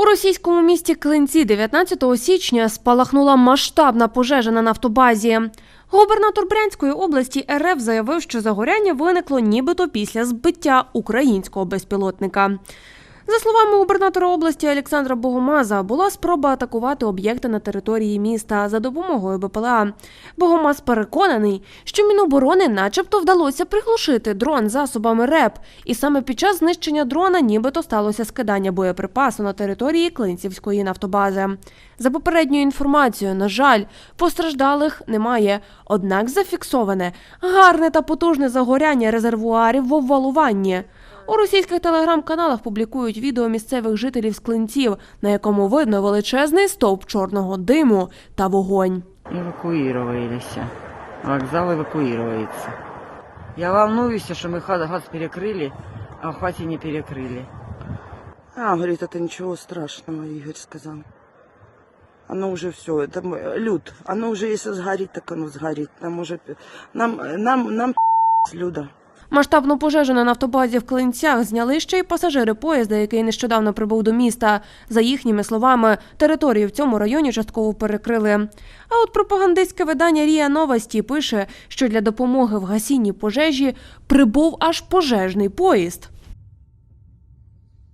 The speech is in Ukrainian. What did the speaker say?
У російському місті Клинці 19 січня спалахнула масштабна пожежа на нафтобазі. Губернатор Брянської області РФ заявив, що загоряння виникло нібито після збиття українського безпілотника. За словами губернатора області Олександра Богомаза, була спроба атакувати об'єкти на території міста за допомогою БПЛА. Богомаз переконаний, що Міноборони начебто вдалося приглушити дрон засобами РЕП, і саме під час знищення дрона нібито сталося скидання боєприпасу на території Клинцівської нафтобази. За попередньою інформацією, на жаль, постраждалих немає. Однак зафіксоване гарне та потужне загоряння резервуарів в обвалуванні. У російських телеграм-каналах публікують відео місцевих жителів з клинців, на якому видно величезний стовп чорного диму та вогонь. Эвакуировались. Вокзал эвакуируется. Я волнуюсь, что мы ха- газ перекрыли, а в хате не перекрыли. А, говорит, это ничего страшного, Игорь сказал. Оно уже все, это м- люд. Оно уже если сгорит, так оно сгорит. Нам уже п- нам нам нам люда. Масштабну пожежу на нафтобазі в Клинцях зняли ще й пасажири поїзда, який нещодавно прибув до міста. За їхніми словами, територію в цьому районі частково перекрили. А от пропагандистське видання Рія Новості пише, що для допомоги в гасінні пожежі прибув аж пожежний поїзд.